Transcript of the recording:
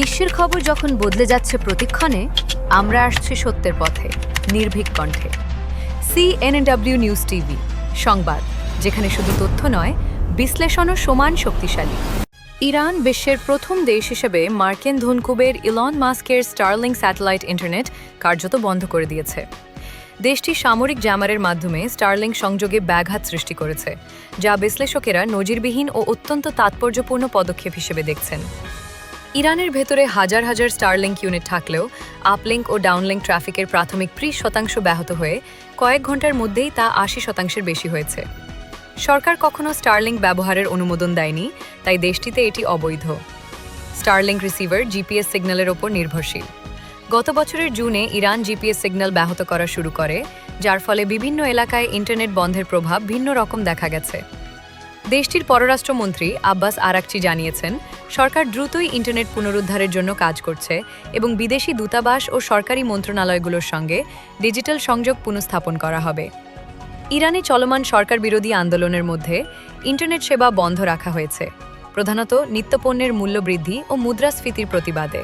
বিশ্বের খবর যখন বদলে যাচ্ছে প্রতিক্ষণে, আমরা আসছি সত্যের পথে, নির্ভীক কণ্ঠে। সিএনএডব্লিউ নিউজ টিভি সংবাদ, যেখানে শুধু তথ্য নয়, বিশ্লেষণও সমান শক্তিশালী। ইরান বিশ্বের প্রথম দেশ হিসেবে মার্কিন ধনকুবের ইলন মাস্কের স্টারলিং স্যাটেলাইট ইন্টারনেট কার্যত বন্ধ করে দিয়েছে। দেশটি সামরিক জ্যামারের মাধ্যমে স্টারলিং সংযোগে ব্যাঘাত সৃষ্টি করেছে, যা বিশ্লেষকেরা নজিরবিহীন ও অত্যন্ত তাৎপর্যপূর্ণ পদক্ষেপ হিসেবে দেখছেন। ইরানের ভেতরে হাজার হাজার স্টারলিংক ইউনিট থাকলেও আপলিংক ও ডাউনলিংক ট্রাফিকের প্রাথমিক ত্রিশ শতাংশ ব্যাহত হয়ে কয়েক ঘণ্টার মধ্যেই তা আশি শতাংশের বেশি হয়েছে। সরকার কখনো স্টারলিংক ব্যবহারের অনুমোদন দেয়নি, তাই দেশটিতে এটি অবৈধ। স্টারলিংক রিসিভার জিপিএস সিগন্যালের ওপর নির্ভরশীল। গত বছরের জুনে ইরান জিপিএস সিগন্যাল ব্যাহত করা শুরু করে, যার ফলে বিভিন্ন এলাকায় ইন্টারনেট বন্ধের প্রভাব ভিন্ন রকম দেখা গেছে। দেশটির পররাষ্ট্রমন্ত্রী আব্বাস আরাকচি জানিয়েছেন, সরকার দ্রুতই ইন্টারনেট পুনরুদ্ধারের জন্য কাজ করছে এবং বিদেশি দূতাবাস ও সরকারি মন্ত্রণালয়গুলোর সঙ্গে ডিজিটাল সংযোগ পুনঃস্থাপন করা হবে। ইরানে চলমান সরকার বিরোধী আন্দোলনের মধ্যে ইন্টারনেট সেবা বন্ধ রাখা হয়েছে। প্রধানত নিত্যপণ্যের মূল্য বৃদ্ধি ও মুদ্রাস্ফীতির প্রতিবাদে।